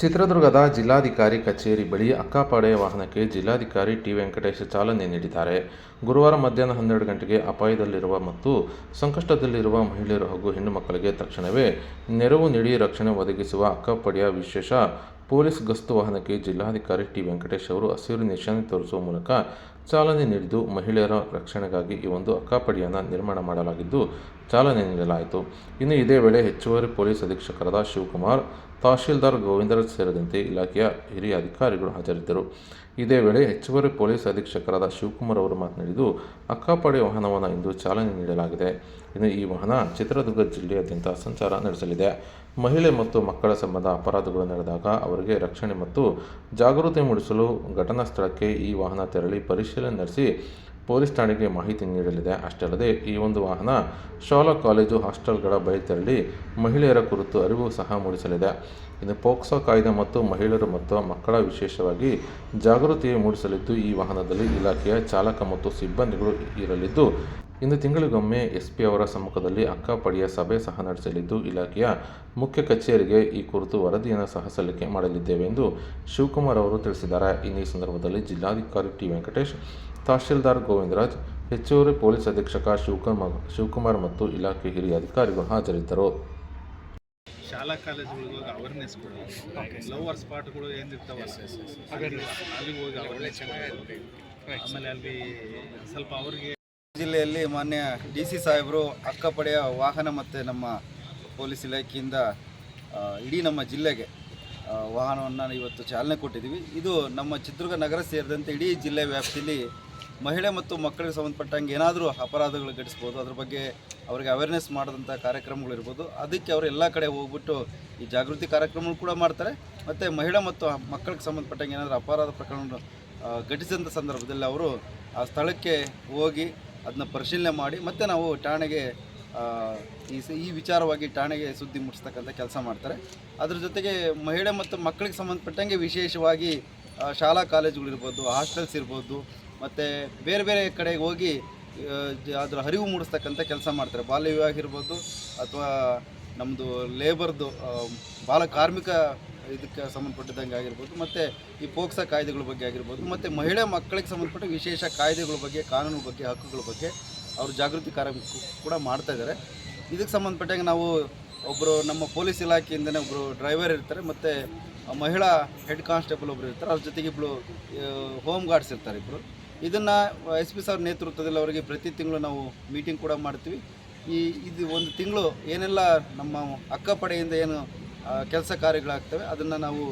ಚಿತ್ರದುರ್ಗದ ಜಿಲ್ಲಾಧಿಕಾರಿ ಕಚೇರಿ ಬಳಿ ಅಕ್ಕಪಾಡೆಯ ವಾಹನಕ್ಕೆ ಜಿಲ್ಲಾಧಿಕಾರಿ ಟಿ ವೆಂಕಟೇಶ್ ಚಾಲನೆ ನೀಡಿದ್ದಾರೆ. ಗುರುವಾರ ಮಧ್ಯಾಹ್ನ ಹನ್ನೆರಡು ಗಂಟೆಗೆ ಅಪಾಯದಲ್ಲಿರುವ ಮತ್ತು ಸಂಕಷ್ಟದಲ್ಲಿರುವ ಮಹಿಳೆಯರು ಹಾಗೂ ಹೆಣ್ಣು ಮಕ್ಕಳಿಗೆ ತಕ್ಷಣವೇ ನೆರವು ನೀಡಿ ರಕ್ಷಣೆ ಒದಗಿಸುವ ಅಕ್ಕಪಡೆಯ ವಿಶೇಷ ಪೊಲೀಸ್ ಗಸ್ತು ವಾಹನಕ್ಕೆ ಜಿಲ್ಲಾಧಿಕಾರಿ ಟಿ ವೆಂಕಟೇಶ್ ಅವರು ಹಸಿರು ನಿಶಾನೆ ತೋರಿಸುವ ಮೂಲಕ ಚಾಲನೆ ನೀಡಿದ್ದು, ಮಹಿಳೆಯರ ರಕ್ಷಣೆಗಾಗಿ ಈ ಒಂದು ಅಕ್ಕಪಡಿಯನ್ನು ನಿರ್ಮಾಣ ಮಾಡಲಾಗಿದ್ದು, ಚಾಲನೆ ನೀಡಲಾಯಿತು. ಇನ್ನು ಇದೇ ವೇಳೆ ಹೆಚ್ಚುವರಿ ಪೊಲೀಸ್ ಅಧೀಕ್ಷಕರಾದ ಶಿವಕುಮಾರ್ ತಹಶೀಲ್ದಾರ್ ಗೋವಿಂದರಾಜ್ ಸೇರಿದಂತೆ ಇಲಾಖೆಯ ಹಿರಿಯ ಅಧಿಕಾರಿಗಳು ಹಾಜರಿದ್ದರು. ಇದೇ ವೇಳೆ ಹೆಚ್ಚುವರಿ ಪೊಲೀಸ್ ಅಧೀಕ್ಷಕರಾದ ಶಿವಕುಮಾರ್ ಅವರು ಮಾತನಾಡಿದ್ದು, ಅಕ್ಕಪಾಡಿ ವಾಹನವನ್ನು ಇಂದು ಚಾಲನೆ ನೀಡಲಾಗಿದೆ. ಇನ್ನು ಈ ವಾಹನ ಚಿತ್ರದುರ್ಗ ಜಿಲ್ಲೆಯಾದ್ಯಂತ ಸಂಚಾರ ನಡೆಸಲಿದೆ. ಮಹಿಳೆ ಮತ್ತು ಮಕ್ಕಳ ಸಂಬಂಧ ಅಪರಾಧಗಳು ನಡೆದಾಗ ಅವರಿಗೆ ರಕ್ಷಣೆ ಮತ್ತು ಜಾಗೃತಿ ಮೂಡಿಸಲು ಘಟನಾ ಸ್ಥಳಕ್ಕೆ ಈ ವಾಹನ ತೆರಳಿ ಪರಿಶೀಲನೆ ನಡೆಸಿ ಪೊಲೀಸ್ ಠಾಣೆಗೆ ಮಾಹಿತಿ ನೀಡಲಿದೆ. ಅಷ್ಟೇ ಅಲ್ಲದೆ ಈ ಒಂದು ವಾಹನ ಶಾಲಾ, ಕಾಲೇಜು, ಹಾಸ್ಟೆಲ್ಗಳ ಬಳಿ ತೆರಳಿ ಮಹಿಳೆಯರ ಕುರಿತು ಅರಿವು ಸಹ ಮೂಡಿಸಲಿದೆ. ಇನ್ನು ಪೋಕ್ಸೋ ಕಾಯ್ದೆ ಮತ್ತು ಮಹಿಳೆಯರು ಮತ್ತು ಮಕ್ಕಳ ವಿಶೇಷವಾಗಿ ಜಾಗೃತಿ ಮೂಡಿಸಲಿದ್ದು, ಈ ವಾಹನದಲ್ಲಿ ಇಲಾಖೆಯ ಚಾಲಕ ಮತ್ತು ಸಿಬ್ಬಂದಿಗಳು ಇರಲಿದ್ದು ಇಂದು ತಿಂಗಳಿಗೊಮ್ಮೆ ಎಸ್ಪಿ ಅವರ ಸಮ್ಮುಖದಲ್ಲಿ ಅಕ್ಕಪಡಿಯ ಸಭೆ ಸಹ ನಡೆಸಲಿದ್ದು ಇಲಾಖೆಯ ಮುಖ್ಯ ಕಚೇರಿಗೆ ಈ ಕುರಿತು ವರದಿಯನ್ನು ಸಹ ಸಲ್ಲಿಕೆ ಮಾಡಲಿದ್ದೇವೆ ಎಂದು ಶಿವಕುಮಾರ್ ಅವರು ತಿಳಿಸಿದ್ದಾರೆ. ಇನ್ನು ಈ ಸಂದರ್ಭದಲ್ಲಿ ಜಿಲ್ಲಾಧಿಕಾರಿ ಟಿ. ವೆಂಕಟೇಶ್ ತಹಶೀಲ್ದಾರ್ ಗೋವಿಂದರಾಜ್ ಹೆಚ್ಚುವರಿ ಪೊಲೀಸ್ ಅಧೀಕ್ಷಕ ಶಿವಕುಮಾರ್ ಶಿವಕುಮಾರ್ ಮತ್ತು ಇಲಾಖೆ ಹಿರಿಯ ಅಧಿಕಾರಿಗಳು ಹಾಜರಿದ್ದರು. ಶಾಲಾ ಕಾಲೇಜುಗಳಿಗೆ ಹೋಗಿ ಅವೇರ್ನೆಸ್ ಕೊಡೋದು ಲವರ್ ಸ್ಪಾಟ್ಗಳು ಏನಿರ್ತಾವಲ್ಲ ಅಲ್ಲಿ ಅಲ್ಲಿಗೆ ಹೋಗಿ ಅವೇರ್ನೆಸ್ ಆಮೇಲೆ ಅಲ್ಲಿ ಸ್ವಲ್ಪ ಅವ್ರಿಗೆ ಜಿಲ್ಲೆಯಲ್ಲಿ ಮಾನ್ಯ ಡಿ ಸಿ ಸಾಹೇಬರು ಅಕ್ಕಪಡೆಯ ವಾಹನ ಮತ್ತು ನಮ್ಮ ಪೊಲೀಸ್ ಇಲಾಖೆಯಿಂದ ಇಡೀ ನಮ್ಮ ಜಿಲ್ಲೆಗೆ ವಾಹನವನ್ನು ಇವತ್ತು ಚಾಲನೆ ಕೊಟ್ಟಿದ್ದೀವಿ. ಇದು ನಮ್ಮ ಚಿತ್ರದುರ್ಗ ನಗರ ಸೇರಿದಂತೆ ಇಡೀ ಜಿಲ್ಲೆ ವ್ಯಾಪ್ತಿಯಲ್ಲಿ ಮಹಿಳೆ ಮತ್ತು ಮಕ್ಕಳಿಗೆ ಸಂಬಂಧಪಟ್ಟಂಗೆ ಏನಾದರೂ ಅಪರಾಧಗಳು ಘಟಿಸ್ಬೋದು. ಅದ್ರ ಬಗ್ಗೆ ಅವರಿಗೆ ಅವೇರ್ನೆಸ್ ಮಾಡಿದಂಥ ಕಾರ್ಯಕ್ರಮಗಳಿರ್ಬೋದು ಅದಕ್ಕೆ ಅವರು ಎಲ್ಲ ಕಡೆ ಹೋಗ್ಬಿಟ್ಟು ಈ ಜಾಗೃತಿ ಕಾರ್ಯಕ್ರಮಗಳು ಕೂಡ ಮಾಡ್ತಾರೆ. ಮತ್ತು ಮಹಿಳೆ ಮತ್ತು ಮಕ್ಕಳಿಗೆ ಸಂಬಂಧಪಟ್ಟಂಗೆ ಏನಾದರೂ ಅಪರಾಧ ಪ್ರಕರಣ ಆ, ಘಟಿಸಿದಂಥ ಸಂದರ್ಭದಲ್ಲಿ ಅವರು ಆ ಸ್ಥಳಕ್ಕೆ ಹೋಗಿ ಅದನ್ನ ಪರಿಶೀಲನೆ ಮಾಡಿ ಮತ್ತೆ ನಾವು ಠಾಣೆಗೆ ಈ ಈ ವಿಚಾರವಾಗಿ ಠಾಣೆಗೆ ಸುದ್ದಿ ಮುಟ್ಟಿಸ್ತಕ್ಕಂಥ ಕೆಲಸ ಮಾಡ್ತಾರೆ. ಅದ್ರ ಜೊತೆಗೆ ಮಹಿಳೆ ಮತ್ತು ಮಕ್ಕಳಿಗೆ ಸಂಬಂಧಪಟ್ಟಂಗೆ ವಿಶೇಷವಾಗಿ ಶಾಲಾ ಕಾಲೇಜುಗಳಿರ್ಬೋದು ಹಾಸ್ಟೆಲ್ಸ್ ಇರ್ಬೋದು, ಮತ್ತು ಬೇರೆ ಬೇರೆ ಕಡೆಗೆ ಹೋಗಿ ಅದರ ಅರಿವು ಮೂಡಿಸ್ತಕ್ಕಂಥ ಕೆಲಸ ಮಾಡ್ತಾರೆ. ಬಾಲ್ಯ ವಿವಾಹ ಇರ್ಬೋದು, ಅಥವಾ ನಮ್ಮದು ಲೇಬರ್ದು ಬಾಲ ಕಾರ್ಮಿಕ ಇದಕ್ಕೆ ಸಂಬಂಧಪಟ್ಟಿದ್ದಂಗೆ ಆಗಿರ್ಬೋದು, ಮತ್ತು ಈ ಪೋಕ್ಸಾ ಕಾಯ್ದೆಗಳ ಬಗ್ಗೆ ಆಗಿರ್ಬೋದು, ಮತ್ತು ಮಹಿಳೆ ಮಕ್ಕಳಿಗೆ ಸಂಬಂಧಪಟ್ಟ ವಿಶೇಷ ಕಾಯ್ದೆಗಳ ಬಗ್ಗೆ, ಕಾನೂನು ಬಗ್ಗೆ, ಹಕ್ಕುಗಳ ಬಗ್ಗೆ ಅವರು ಜಾಗೃತಿ ಕಾರ್ಯ ಕೂಡ ಮಾಡ್ತಾ ಇದ್ದಾರೆ. ಇದಕ್ಕೆ ಸಂಬಂಧಪಟ್ಟಂಗೆ ನಾವು ಒಬ್ಬರು ನಮ್ಮ ಪೊಲೀಸ್ ಇಲಾಖೆಯಿಂದನೇ ಒಬ್ಬರು ಡ್ರೈವರ್ ಇರ್ತಾರೆ, ಮತ್ತು ಮಹಿಳಾ ಹೆಡ್ ಕಾನ್ಸ್ಟೇಬಲ್ ಒಬ್ಬರು ಇರ್ತಾರೆ, ಅವ್ರ ಜೊತೆಗೆ ಇಬ್ಬರು ಹೋಮ್ ಗಾರ್ಡ್ಸ್ ಇರ್ತಾರೆ ಇಬ್ಬರು ಇದನ್ನು ಎಸ್ ಪಿ ಸರ್ ನೇತೃತ್ವದಲ್ಲಿ ಅವರಿಗೆ ಪ್ರತಿ ತಿಂಗಳು ನಾವು ಮೀಟಿಂಗ್ ಕೂಡ ಮಾಡ್ತೀವಿ. ಈ, ಇದು ಒಂದು ತಿಂಗಳು ಏನೆಲ್ಲ ನಮ್ಮ ಅಕ್ಕಪಡೆಯಿಂದ ಏನು ಕೆಲಸ ಕಾರ್ಯಗಳಾಗ್ತವೆ. ಅದನ್ನು ನಾವು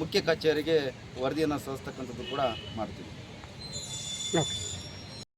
ಮುಖ್ಯ ಕಚೇರಿಗೆ ವರದಿಯನ್ನು ಸಲ್ಲಿಸ್ತಕ್ಕಂಥದ್ದು ಕೂಡ ಮಾಡ್ತೀವಿ.